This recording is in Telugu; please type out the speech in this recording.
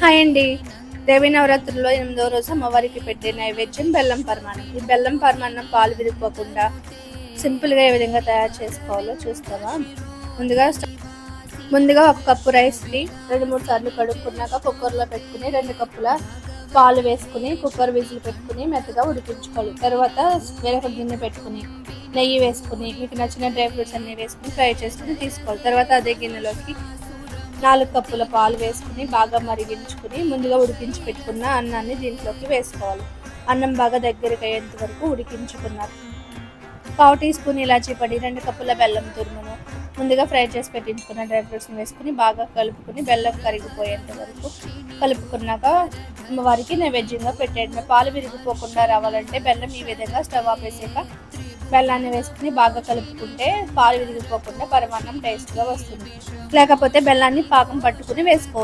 హాయ్ అండి. దేవి నవరాత్రుల్లో ఎనిమిదో రోజు అమ్మవారికి పెట్టే నైవేద్యం బెల్లం పరమాణం ఈ బెల్లం పరమాన్నం పాలు విరిగిపోకుండా సింపుల్గా ఏ విధంగా తయారు చేసుకోవాలో చూస్తావా? ముందుగా ముందుగా ఒక కప్పు రైస్ని రెండు మూడు సార్లు కడుక్కున్నాక కుక్కర్లో పెట్టుకుని రెండు కప్పుల పాలు వేసుకుని కుక్కర్ విజిల్ పెట్టుకుని మెత్తగా ఉడికించుకోవాలి. తర్వాత వేరొక గిన్నె పెట్టుకుని నెయ్యి వేసుకుని మీకు నచ్చిన డ్రై ఫ్రూట్స్ అన్ని వేసుకుని ఫ్రై చేసుకుని తీసుకోవాలి. తర్వాత అదే గిన్నెలోకి నాలుగు కప్పుల పాలు వేసుకుని బాగా మరిగించుకుని ముందుగా ఉడికించి పెట్టుకున్న అన్నాన్ని దీంట్లోకి వేసుకోవాలి. అన్నం బాగా దగ్గరికి అయ్యేంత వరకు ఉడికించుకున్నారు. పావు టీ స్పూన్ ఇలాచీ పడి రెండు కప్పుల బెల్లం తురుమును ముందుగా ఫ్రై చేసి పెట్టించుకున్న డ్రై ఫ్రూట్స్ని వేసుకుని బాగా కలుపుకుని బెల్లం కరిగిపోయేంత వరకు కలుపుకున్నాక వారికి నైవేద్యంగా పెట్టేయండి. పాలు విరిగిపోకుండా రావాలంటే బెల్లం ఈ విధంగా స్టవ్ ఆపేసాక బెల్లాన్ని వేసుకుని బాగా కలుపుకుంటే పాలు విరిగిపోకుండా పరమాన్నం టేస్ట్గా వస్తుంది. లేకపోతే బెల్లాన్ని పాకం పట్టుకుని వేసుకోవచ్చు.